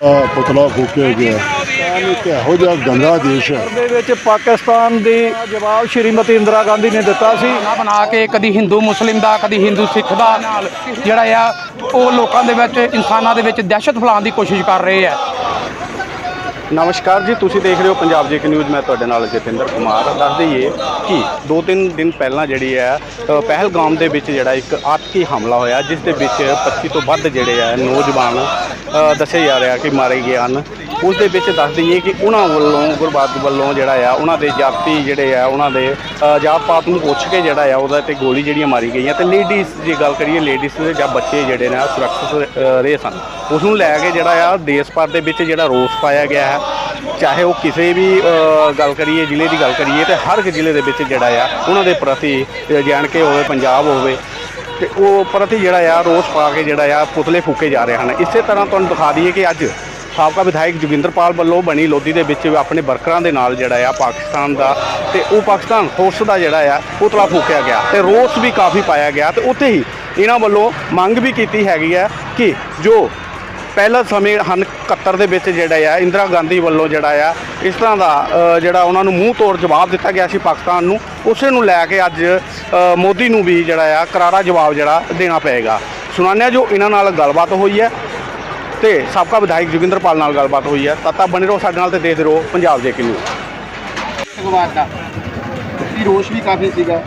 ਆ ਪੁਤਲਾ ਫੂਕਿਆ ਗਿਆ। ਪਾਕਿਸਤਾਨ ਇੱਕ ਇਹੋ ਜਿਹਾ ਗੰਦਾ ਦੇਸ਼ ਹੈ। ਦੇ ਵਿੱਚ ਪਾਕਿਸਤਾਨ ਦੀ ਜਵਾਬ ਸ਼੍ਰੀਮਤੀ ਇੰਦਰਾ ਗਾਂਧੀ ਨੇ ਦਿੱਤਾ ਸੀ। ਨਾ ਬਣਾ ਕੇ ਕਦੀ ਹਿੰਦੂ ਮੁਸਲਿਮ ਦਾ ਕਦੀ ਹਿੰਦੂ ਸਿੱਖ ਦਾ ਨਾਲ ਜਿਹੜਾ ਆ ਉਹ ਲੋਕਾਂ ਦੇ ਵਿੱਚ ਇਨਸਾਨਾਂ ਦੇ ਵਿੱਚ ਦਹਿਸ਼ਤ ਫੈਲਾਉਣ ਦੀ ਕੋਸ਼ਿਸ਼ ਕਰ ਰਹੇ ਆ। ਨਮਸਕਾਰ ਜੀ ਤੁਸੀਂ ਦੇਖ ਰਹੇ ਹੋ ਪੰਜਾਬ ਜੇਕ ਨਿਊਜ਼। ਮੈਂ ਤੁਹਾਡੇ ਨਾਲ ਜਤਿੰਦਰ ਕੁਮਾਰ। ਦੱਸ ਦਈਏ ਕਿ ਦੋ ਤਿੰਨ ਦਿਨ ਪਹਿਲਾਂ ਜਿਹੜੀ ਹੈ ਪਹਿਲਗਾਮ ਦੇ ਵਿੱਚ ਜਿਹੜਾ ਇੱਕ ਆਤਕੀ ਹਮਲਾ ਹੋਇਆ ਜਿਸ ਦੇ ਵਿੱਚ 25 ਤੋਂ ਵੱਧ ਜਿਹੜੇ ਆ ਨੌਜਵਾਨ ਦੱਸਿਆ ਜਾ ਰਿਹਾ ਕਿ ਮਾਰੇ ਗਏ ਹਨ। ਉਸ ਦੇ ਵਿੱਚ ਦੱਸ ਦਈਏ ਕਿ ਉਹਨਾਂ ਵੱਲੋਂ ਗੁਰਬਾਦ ਵੱਲੋਂ ਜਿਹੜਾ ਆ ਉਹਨਾਂ ਦੇ ਜਾਤੀ ਜਿਹੜੇ ਆ ਉਹਨਾਂ ਦੇ ਜਾਤ ਪਾਤ ਨੂੰ ਪੁੱਛ ਕੇ ਜਿਹੜਾ ਆ ਉਹਦਾ ਤੇ ਗੋਲੀ ਜਿਹੜੀਆਂ ਮਾਰੀ ਗਈਆਂ। ਤੇ ਲੇਡੀਜ਼ ਦੀ ਗੱਲ ਕਰੀਏ ਲੇਡੀਜ਼ ਦੇ ਜਾਂ ਬੱਚੇ ਜਿਹੜੇ ਨੇ ਸੁਰੱਖਿਅਤ ਰਹੇ ਸਨ। ਉਸ ਨੂੰ ਲੈ ਕੇ ਜਿਹੜਾ ਆ ਦੇਸ਼ ਭਰ ਦੇ ਵਿੱਚ ਜਿਹੜਾ ਰੋਸ ਪਾਇਆ ਗਿਆ ਹੈ। ਚਾਹੇ ਉਹ ਕਿਸੇ ਵੀ ਗੱਲ ਕਰੀਏ ਜ਼ਿਲ੍ਹੇ ਦੀ ਗੱਲ ਕਰੀਏ ਤੇ ਹਰ ਇੱਕ ਜ਼ਿਲ੍ਹੇ ਦੇ ਵਿੱਚ ਜਿਹੜਾ ਆ ਉਹਨਾਂ ਦੇ ਪ੍ਰਤੀ ਅ, ਜਾਣ ਕੇ ਹੋਵੇ ਪੰਜਾਬ ਹੋਵੇ ਤੇ ਉਹ ਪ੍ਰਤੀ ਜਿਹੜਾ ਆ, ਰੋਸ ਪਾ ਕੇ ਜਿਹੜਾ ਆ, ਪੁਤਲੇ ਫੂਕੇ ਜਾ ਰਹੇ ਹਨ। ਇਸੇ ਤਰ੍ਹਾਂ ਤੁਹਾਨੂੰ ਦਿਖਾ ਦਈਏ ਕਿ ਅੱਜ ਸਾਬਕਾ ਵਿਧਾਇਕ ਜੋਗਿੰਦਰਪਾਲ ਵੱਲੋਂ ਬਣੀ ਲੋਧੀ ਦੇ ਵਿੱਚ ਆਪਣੇ ਵਰਕਰਾਂ ਦੇ ਨਾਲ ਜਿਹੜਾ ਆ, ਪਾਕਿਸਤਾਨ ਦਾ ਤੇ ਉਹ ਪਾਕਿਸਤਾਨ ਫੋਰਸ ਦਾ ਜਿਹੜਾ ਆ, ਪੁਤਲਾ ਫੂਕਿਆ ਗਿਆ ਤੇ ਰੋਸ ਵੀ ਕਾਫੀ ਪਾਇਆ ਗਿਆ ਤੇ ਉੱਥੇ ਹੀ ਇਹਨਾਂ ਵੱਲੋਂ ਮੰਗ ਵੀ ਕੀਤੀ ਹੈਗੀ ਆ ਕਿ ਜੋ ਪਹਿਲਾ ਸਮੇਂ ਹਨ 71 ਦੇ ਵਿੱਚ ਜਿਹੜਾ ਆ ਇੰਦਰਾ ਗਾਂਧੀ ਵੱਲੋਂ ਜਿਹੜਾ ਆ ਇਸ ਤਰ੍ਹਾਂ ਦਾ ਜਿਹੜਾ ਉਹਨਾਂ ਨੂੰ ਮੂੰਹ ਤੋੜ ਜਵਾਬ ਦਿੱਤਾ ਗਿਆ ਸੀ ਪਾਕਿਸਤਾਨ ਨੂੰ ਉਸੇ ਨੂੰ ਲੈ ਕੇ ਅੱਜ ਮੋਦੀ ਨੂੰ ਵੀ ਜਿਹੜਾ ਆ ਕਰਾਰਾ ਜਵਾਬ ਜਿਹੜਾ ਦੇਣਾ ਪਏਗਾ। ਸੁਣਾਉਂਦੇ ਜੋ ਇਹਨਾਂ ਨਾਲ ਗੱਲਬਾਤ ਹੋਈ ਹੈ ਤੇ ਸਾਬਕਾ ਵਿਧਾਇਕ ਜੋਗਿੰਦਰਪਾਲ ਨਾਲ ਗੱਲਬਾਤ ਹੋਈ ਹੈ। ਤਾਂ ਤਾਂ ਬਣੇ ਰਹੋ ਸਾਡੇ ਨਾਲ ਤੇ ਦੇਖਦੇ ਰਹੋ ਪੰਜਾਬ ਦੇ ਕਿਨੂੰ। ਭਗਵਾਨ ਦਾ ਕੀ ਰੋਸ਼ ਵੀ ਕਾਫੀ ਸੀਗਾ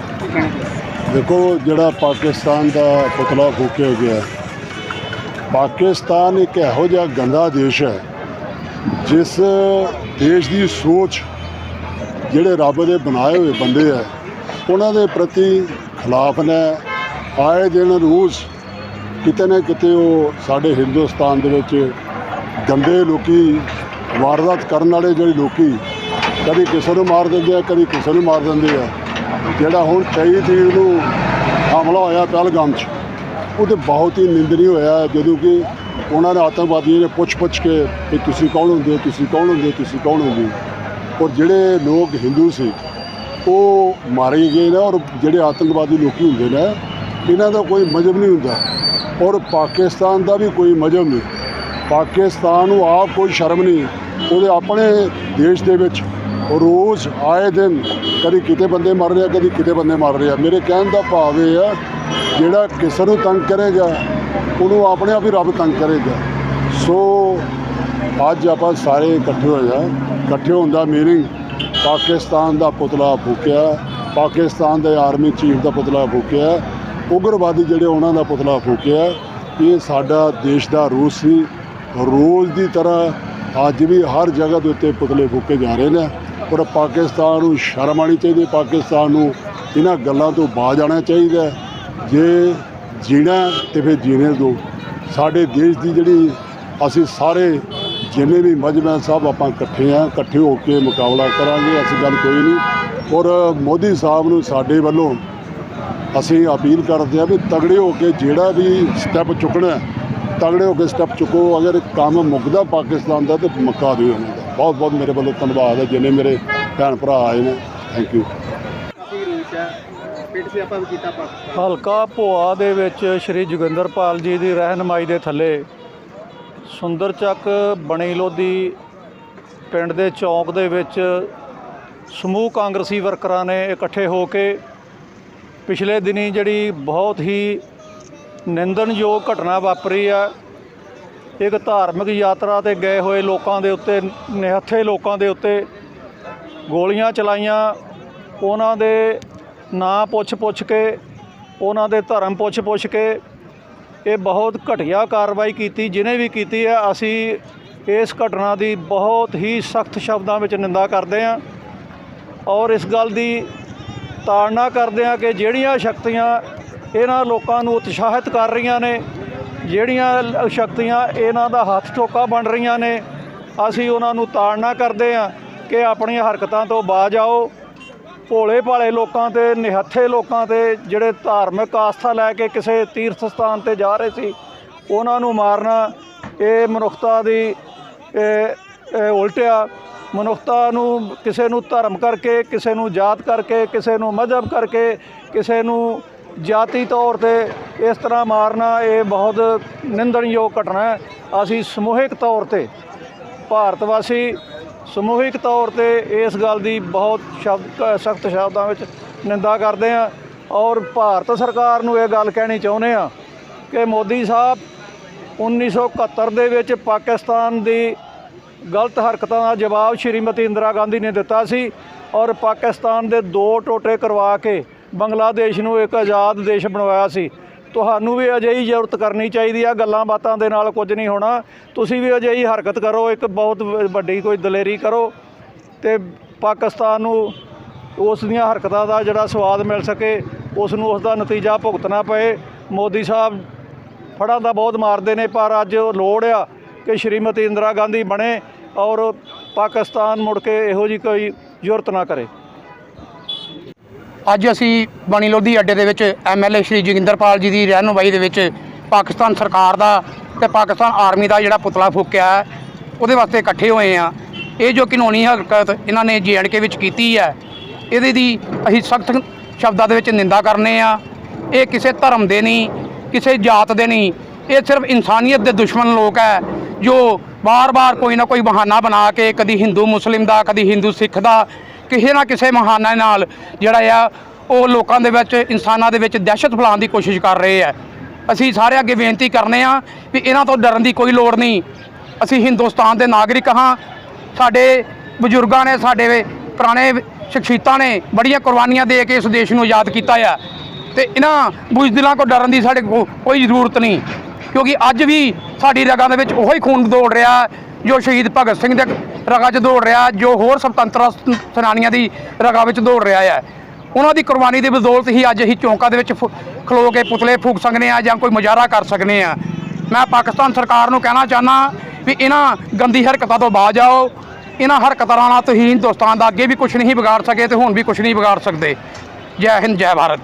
ਦੇਖੋ ਜਿਹੜਾ ਪਾਕਿਸਤਾਨ ਦਾ ਪੁਤਲਾ ਫੂਕਿਆ ਗਿਆ ਪਾਕਿਸਤਾਨ ਇੱਕ ਇਹੋ ਜਿਹਾ ਗੰਦਾ ਦੇਸ਼ ਹੈ, ਜਿਸ ਦੇਸ਼ ਦੀ ਸੋਚ ਜਿਹੜੇ ਰੱਬ ਦੇ ਬਣਾਏ ਹੋਏ ਬੰਦੇ ਆ, ਉਹਨਾਂ ਦੇ ਪ੍ਰਤੀ ਖਿਲਾਫ ਨੇ। ਆਏ ਦਿਨ ਰੂਸ ਕਿਤੇ ਨਾ ਕਿਤੇ ਉਹ ਸਾਡੇ ਹਿੰਦੁਸਤਾਨ ਦੇ ਵਿੱਚ ਗੰਦੇ ਲੋਕੀ, ਵਾਰਦਾਤ ਕਰਨ ਵਾਲੇ ਜਿਹੜੇ ਲੋਕੀ ਕਦੀ ਕਿਸੇ ਨੂੰ ਮਾਰ ਦਿੰਦੇ ਆ, ਕਦੀ ਕਿਸੇ ਨੂੰ ਮਾਰ ਦਿੰਦੇ ਆ। ਜਿਹੜਾ ਹੁਣ 23 ਤਰੀਕ ਨੂੰ ਹਮਲਾ ਹੋਇਆ ਪਹਿਲਗਾਮ 'ਚ ਉਹ ਤੇ ਬਹੁਤ ਹੀ ਨਿੰਦਨੀ ਹੋਇਆ ਜਦੋਂ ਕਿ ਉਹਨਾਂ ਨੇ ਆਤੰਕਵਾਦੀਆਂ ਨੇ ਪੁੱਛ-ਪੁੱਛ ਕੇ ਕਿ ਤੁਸੀਂ ਕੌਣ ਹੁੰਦੇ ਹੋ, ਤੁਸੀਂ ਕੌਣ ਹੁੰਦੇ ਹੋ, ਤੁਸੀਂ ਕੌਣ ਹੁੰਦੇ ਹੋ? ਔਰ ਜਿਹੜੇ ਲੋਕ ਹਿੰਦੂ ਸੀ, ਉਹ ਮਾਰੇ ਗਏ ਨੇ ਔਰ ਜਿਹੜੇ ਆਤੰਕਵਾਦੀ ਲੋਕੀ ਹੁੰਦੇ ਨੇ, ਇਹਨਾਂ ਦਾ ਕੋਈ ਮਜ਼ਹਬ ਨਹੀਂ ਹੁੰਦਾ। ਔਰ ਪਾਕਿਸਤਾਨ ਦਾ ਵੀ ਕੋਈ ਮਜ਼ਹਬ ਨਹੀਂ। ਪਾਕਿਸਤਾਨ ਨੂੰ ਆਪ ਕੋਈ ਸ਼ਰਮ ਨਹੀਂ। ਉਹਦੇ ਆਪਣੇ ਦੇਸ਼ ਦੇ ਵਿੱਚ ਰੋਜ਼ ਆਏ ਦਿਨ ਕਦੀ ਕਿਤੇ ਬੰਦੇ ਮਰ ਰਿਹਾ ਕਦੀ ਕਿਤੇ ਬੰਦੇ ਮਰ ਰਿਹਾ ਮੇਰੇ ਕਹਿਣ ਦਾ ਭਾਵ ਇਹ ਆ ਜਿਹੜਾ ਕਿਸੇ ਨੂੰ ਤੰਗ ਕਰੇਗਾ, ਉਹਨੂੰ ਆਪਣੇ ਆਪ ਹੀ ਰੱਬ ਤੰਗ ਕਰੇਗਾ। ਸੋ ਅੱਜ ਆਪਾਂ ਸਾਰੇ ਇਕੱਠੇ ਹੋਏ ਆ ਇਕੱਠੇ ਹੋਣ ਦਾ ਮੀਨਿੰਗ ਪਾਕਿਸਤਾਨ ਦਾ ਪੁਤਲਾ ਫੂਕਿਆ, ਪਾਕਿਸਤਾਨ ਦੇ ਆਰਮੀ ਚੀਫ ਦਾ ਪੁਤਲਾ ਫੂਕਿਆ, ਉਗਰਵਾਦੀ ਜਿਹੜੇ ਉਹਨਾਂ ਦਾ ਪੁਤਲਾ ਫੂਕਿਆ, ਇਹ ਸਾਡਾ ਦੇਸ਼ ਦਾ ਰੂਸ ਸੀ। ਰੋਜ਼ ਦੀ ਤਰ੍ਹਾਂ ਅੱਜ ਵੀ ਹਰ ਜਗ੍ਹਾ ਦੇ ਉੱਤੇ ਪੁਤਲੇ ਫੂਕੇ ਜਾ ਰਹੇ ਨੇ। ਪਰ ਪਾਕਿਸਤਾਨ ਨੂੰ ਸ਼ਰਮ ਆਉਣੀ ਚਾਹੀਦੀ ਪਾਕਿਸਤਾਨ ਨੂੰ ਇਹਨਾਂ ਗੱਲਾਂ ਤੋਂ ਬਾਜ਼ ਆਉਣਾ ਚਾਹੀਦਾ ਜੇ ਜੀਣਾ ਹੈ ਤੇ ਫਿਰ ਜੀਣੇ ਦਿਓ ਸਾਡੇ ਦੇਸ਼ ਦੀ ਜਿਹੜੀ ਅਸੀਂ ਸਾਰੇ ਜਿੰਨੇ ਵੀ ਮਜਮੇ ਹੈ ਸਭ ਆਪਾਂ ਇਕੱਠੇ ਆ, ਇਕੱਠੇ ਹੋ ਕੇ ਮੁਕਾਬਲਾ ਕਰਾਂਗੇ, ਐਸੀ ਗੱਲ ਕੋਈ ਨਹੀਂ। ਔਰ ਮੋਦੀ ਸਾਹਿਬ ਨੂੰ ਸਾਡੇ ਵੱਲੋਂ ਅਸੀਂ ਅਪੀਲ ਕਰਦੇ ਆ ਵੀ ਤਗੜੇ ਹੋ ਕੇ ਜਿਹੜਾ ਵੀ ਸਟੈਪ ਚੁੱਕਣਾ ਤਗੜੇ ਹੋ ਕੇ ਸਟੈਪ ਚੁੱਕੋ। ਅਗਰ ਕੰਮ ਮੁੱਕਦਾ ਪਾਕਿਸਤਾਨ ਦਾ ਤੇ ਮੁੱਕਾ ਦਿਓ ਉਹਨਾਂ ਦਾ। ਬਹੁਤ ਬਹੁਤ ਮੇਰੇ ਵੱਲੋਂ ਧੰਨਵਾਦ ਹੈ, ਜਿੰਨੇ ਮੇਰੇ ਭੈਣ ਭਰਾ ਆਏ ਨੇ। ਥੈਂਕ ਯੂ ਪਿੰਡ ਵੀ ਕੀਤਾ ਪਾਕਿਸਤਾਨ। ਹਲਕਾ ਭੋਆ ਦੇ ਵਿੱਚ ਸ਼੍ਰੀ ਜੋਗਿੰਦਰਪਾਲ ਜੀ ਦੀ ਰਹਿਨਮਾਈ ਦੇ ਥੱਲੇ ਸੁੰਦਰ ਚੱਕ ਬਣੀ ਲੋਧੀ ਪਿੰਡ ਦੇ ਚੌਂਕ ਦੇ ਵਿੱਚ ਸਮੂਹ ਕਾਂਗਰਸੀ ਵਰਕਰਾਂ ਨੇ ਇਕੱਠੇ ਹੋ ਕੇ ਪਿਛਲੇ ਦਿਨੀ ਜਿਹੜੀ ਬਹੁਤ ਹੀ ਨਿੰਦਣਯੋਗ ਘਟਨਾ ਵਾਪਰੀ ਆ, ਇੱਕ ਧਾਰਮਿਕ ਯਾਤਰਾ ਤੇ ਗਏ ਹੋਏ ਲੋਕਾਂ ਦੇ ਉੱਤੇ, ਨਿਹੱਥੇ ਲੋਕਾਂ ਦੇ ਉੱਤੇ ਗੋਲੀਆਂ ਚਲਾਈਆਂ, ਉਹਨਾਂ ਦੇ ਨਾਂ ਪੁੱਛ-ਪੁੱਛ ਕੇ, ਉਹਨਾਂ ਦੇ ਧਰਮ ਪੁੱਛ-ਪੁੱਛ ਕੇ ਇਹ ਬਹੁਤ ਘਟੀਆ ਕਾਰਵਾਈ ਕੀਤੀ ਜਿਹਨੇ ਵੀ ਕੀਤੀ ਹੈ, ਅਸੀਂ ਇਸ ਘਟਨਾ ਦੀ ਬਹੁਤ ਹੀ ਸਖਤ ਸ਼ਬਦਾਂ ਵਿੱਚ ਨਿੰਦਾ ਕਰਦੇ ਹਾਂ ਔਰ ਇਸ ਗੱਲ ਦੀ ਤਾੜਨਾ ਕਰਦੇ ਹਾਂ ਕਿ ਜਿਹੜੀਆਂ ਸ਼ਕਤੀਆਂ ਇਹਨਾਂ ਲੋਕਾਂ ਨੂੰ ਉਤਸ਼ਾਹਿਤ ਕਰ ਰਹੀਆਂ ਨੇ, ਜਿਹੜੀਆਂ ਸ਼ਕਤੀਆਂ ਇਹਨਾਂ ਦਾ ਹੱਥ ਟੋਕਾ ਬਣ ਰਹੀਆਂ ਨੇ, ਅਸੀਂ ਉਹਨਾਂ ਨੂੰ ਤਾੜਨਾ ਕਰਦੇ ਹਾਂ ਕਿ ਆਪਣੀਆਂ ਹਰਕਤਾਂ ਤੋਂ ਬਾਜ ਆਓ। ਭੋਲੇ ਭਾਲੇ ਲੋਕਾਂ ਤੇ, ਨਿਹੱਥੇ ਲੋਕਾਂ ਤੇ ਜਿਹੜੇ ਧਾਰਮਿਕ ਆਸਥਾ ਲੈ ਕੇ ਕਿਸੇ ਤੀਰਥ ਸਥਾਨ ਤੇ ਜਾ ਰਹੇ ਸੀ, ਉਹਨਾਂ ਨੂੰ ਮਾਰਨਾ ਇਹ ਮਨੁੱਖਤਾ ਦੀ, ਇਹ ਇਹ ਉਲਟਿਆ। ਮਨੁੱਖਤਾ ਨੂੰ ਕਿਸੇ ਨੂੰ ਧਰਮ ਕਰਕੇ, ਕਿਸੇ ਨੂੰ ਜਾਤ ਕਰਕੇ, ਕਿਸੇ ਨੂੰ ਮਜ਼ਹਬ ਕਰਕੇ, ਕਿਸੇ ਨੂੰ ਜਾਤੀ ਤੌਰ ਤੇ ਇਸ ਤਰ੍ਹਾਂ ਮਾਰਨਾ ਇਹ ਬਹੁਤ ਨਿੰਦਣਯੋਗ ਘਟਨਾ ਹੈ। ਅਸੀਂ ਸਮੂਹਿਕ ਤੌਰ ਤੇ ਭਾਰਤ ਵਾਸੀ ਸਮੂਹਿਕ ਤੌਰ ਤੇ ਇਸ ਗੱਲ ਦੀ ਬਹੁਤ ਸ਼ਬਦ ਸਖਤ ਸ਼ਬਦਾਂ ਵਿੱਚ ਨਿੰਦਾ ਕਰਦੇ ਹਾਂ ਔਰ ਭਾਰਤ ਸਰਕਾਰ ਨੂੰ ਇਹ ਗੱਲ ਕਹਿਣੀ ਚਾਹੁੰਦੇ ਆ ਕਿ ਮੋਦੀ ਸਾਹਿਬ 1971 ਦੇ ਵਿੱਚ ਪਾਕਿਸਤਾਨ ਦੀ ਗਲਤ ਹਰਕਤਾਂ ਦਾ ਜਵਾਬ ਸ਼੍ਰੀਮਤੀ ਇੰਦਰਾ ਗਾਂਧੀ ਨੇ ਦਿੱਤਾ ਸੀ ਔਰ ਪਾਕਿਸਤਾਨ ਦੇ ਦੋ ਟੋਟੇ ਕਰਵਾ ਕੇ ਬੰਗਲਾਦੇਸ਼ ਨੂੰ ਇੱਕ ਆਜ਼ਾਦ ਦੇਸ਼ ਬਣਵਾਇਆ ਸੀ। ਤੁਹਾਨੂੰ ਵੀ ਅਜਿਹੀ ਜ਼ਰੂਰਤ ਕਰਨੀ ਚਾਹੀਦੀ ਆ, ਗੱਲਾਂ ਬਾਤਾਂ ਦੇ ਨਾਲ ਕੁਝ ਨਹੀਂ ਹੋਣਾ। ਤੁਸੀਂ ਵੀ ਅਜਿਹੀ ਹਰਕਤ ਕਰੋ, ਇੱਕ ਬਹੁਤ ਵ- ਵੱਡੀ ਕੋਈ ਦਲੇਰੀ ਕਰੋ ਤੇ ਪਾਕਿਸਤਾਨ ਨੂੰ ਉਸ ਦੀਆਂ ਹਰਕਤਾਂ ਦਾ ਜਿਹੜਾ ਸਵਾਦ ਮਿਲ ਸਕੇ, ਉਸ ਨੂੰ ਉਸ ਦਾ ਨਤੀਜਾ ਭੁਗਤਣਾ ਪਏ। ਮੋਦੀ ਸਾਹਿਬ ਫੜਾਂ ਦਾ ਬਹੁਤ ਮਾਰਦੇ ਨੇ, ਪਰ ਅੱਜ ਲੋੜ ਆ ਕਿ ਸ਼੍ਰੀਮਤੀ ਇੰਦਰਾ ਗਾਂਧੀ ਬਣੇ ਔਰ ਪਾਕਿਸਤਾਨ ਮੁੜ ਕੇ ਇਹੋ ਜੀ ਕੋਈ ਜ਼ਰੂਰਤ ਨਾ ਕਰੇ। ਅੱਜ ਅਸੀਂ ਬਣੀ ਲੋਧੀ ਅੱਡੇ ਦੇ ਵਿੱਚ ਐਮਐਲਏ ਸ਼੍ਰੀ ਜੋਗਿੰਦਰਪਾਲ ਜੀ ਦੀ ਰਹਿਨੁਮਾਈ ਦੇ ਵਿੱਚ ਪਾਕਿਸਤਾਨ ਸਰਕਾਰ ਦਾ ਤੇ ਪਾਕਿਸਤਾਨ ਆਰਮੀ ਦਾ ਜਿਹੜਾ ਪੁਤਲਾ ਫੂਕਿਆ ਉਹਦੇ ਵਾਸਤੇ ਇਕੱਠੇ ਹੋਏ ਆ ਇਹ ਜੋ ਕਾਨੂੰਨੀ ਹਰਕਤ ਇਹਨਾਂ ਨੇ ਜੀਐਨਕੇ ਵਿੱਚ ਕੀਤੀ ਹੈ, ਇਹਦੇ ਦੀ ਅਸੀਂ ਸਖਤ ਸ਼ਬਦਾਂ ਦੇ ਵਿੱਚ ਨਿੰਦਾ ਕਰਨੇ ਆ ਇਹ ਕਿਸੇ ਧਰਮ ਦੇ ਨਹੀਂ, ਕਿਸੇ ਜਾਤ ਦੇ ਨਹੀਂ। ਇਹ ਸਿਰਫ ਇਨਸਾਨੀਅਤ ਦੇ ਦੁਸ਼ਮਣ ਲੋਕ ਹੈ, ਜੋ ਬਾਰ-ਬਾਰ ਕੋਈ ਨਾ ਕੋਈ ਬਹਾਨਾ ਬਣਾ ਕੇ ਕਦੀ ਹਿੰਦੂ ਮੁਸਲਿਮ ਦਾ, ਕਦੀ ਹਿੰਦੂ ਸਿੱਖ ਦਾ ਕਿਸੇ ਨਾ ਕਿਸੇ ਮਹਾਨਾ ਨਾਲ ਜਿਹੜਾ ਆ, ਉਹ ਲੋਕਾਂ ਦੇ ਵਿੱਚ, ਇਨਸਾਨਾਂ ਦੇ ਵਿੱਚ ਦਹਿਸ਼ਤ ਫੈਲਾਉਣ ਦੀ ਕੋਸ਼ਿਸ਼ ਕਰ ਰਹੇ ਆ। ਅਸੀਂ ਸਾਰੇ ਅੱਗੇ ਬੇਨਤੀ ਕਰਨੇ ਆ ਵੀ ਇਹਨਾਂ ਤੋਂ ਡਰਨ ਦੀ ਕੋਈ ਲੋੜ ਨਹੀਂ। ਅਸੀਂ ਹਿੰਦੁਸਤਾਨ ਦੇ ਨਾਗਰਿਕ ਹਾਂ। ਸਾਡੇ ਬਜ਼ੁਰਗਾਂ ਨੇ, ਸਾਡੇ ਪੁਰਾਣੇ ਸ਼ਖਸੀਅਤਾਂ ਨੇ ਬੜੀਆਂ ਕੁਰਬਾਨੀਆਂ ਦੇ ਕੇ ਇਸ ਦੇਸ਼ ਨੂੰ ਆਜ਼ਾਦ ਕੀਤਾ ਆ। ਤੇ ਇਹਨਾਂ ਬੁਜ਼ਦਿਲਾਂ ਕੋ ਡਰਨ ਦੀ ਸਾਡੇ ਕੋ ਕੋਈ ਜ਼ਰੂਰਤ ਨਹੀਂ। ਕਿਉਂਕਿ ਅੱਜ ਵੀ ਸਾਡੀ ਰਗਾਂ ਦੇ ਵਿੱਚ ਉਹੀ ਖੂਨ ਦੌੜ ਰਿਹਾ। ਜੋ ਸ਼ਹੀਦ ਭਗਤ ਸਿੰਘ ਦੇ ਰਗਾਂ 'ਚ ਦੌੜ ਰਿਹਾ, ਜੋ ਹੋਰ ਸੁਤੰਤਰਤਾ ਸੈਨਾਨੀਆਂ ਦੀ ਰਗਾਂ ਵਿੱਚ ਦੌੜ ਰਿਹਾ ਹੈ ਉਹਨਾਂ ਦੀ ਕੁਰਬਾਨੀ ਦੀ ਬਦੌਲਤ ਹੀ ਅੱਜ ਅਸੀਂ ਚੌਂਕਾਂ ਦੇ ਵਿੱਚ ਫੁ- ਖਲੋ ਕੇ ਪੁਤਲੇ ਫੂਕ ਸਕਨੇ ਆ ਜਾਂ ਕੋਈ ਮੁਜ਼ਾਹਰਾ ਕਰ ਸਕਨੇ ਆ। ਮੈਂ ਪਾਕਿਸਤਾਨ ਸਰਕਾਰ ਨੂੰ ਕਹਿਣਾ ਚਾਹਨਾ ਵੀ ਇਹਨਾਂ ਗੰਦੀ ਹਰਕਤਾਂ ਤੋਂ ਬਾਜ ਆਓ। ਇਹਨਾਂ ਹਰਕਤਾਂ ਨਾਲ ਤੁਸੀਂ ਹਿੰਦੁਸਤਾਨ ਦਾ ਅੱਗੇ ਵੀ ਕੁਝ ਨਹੀਂ ਵਿਗਾੜ ਸਕੇ ਤੇ ਹੁਣ ਵੀ ਕੁਝ ਨਹੀਂ ਵਿਗਾੜ ਸਕਦੇ। ਜੈ ਹਿੰਦ, ਜੈ ਭਾਰਤ।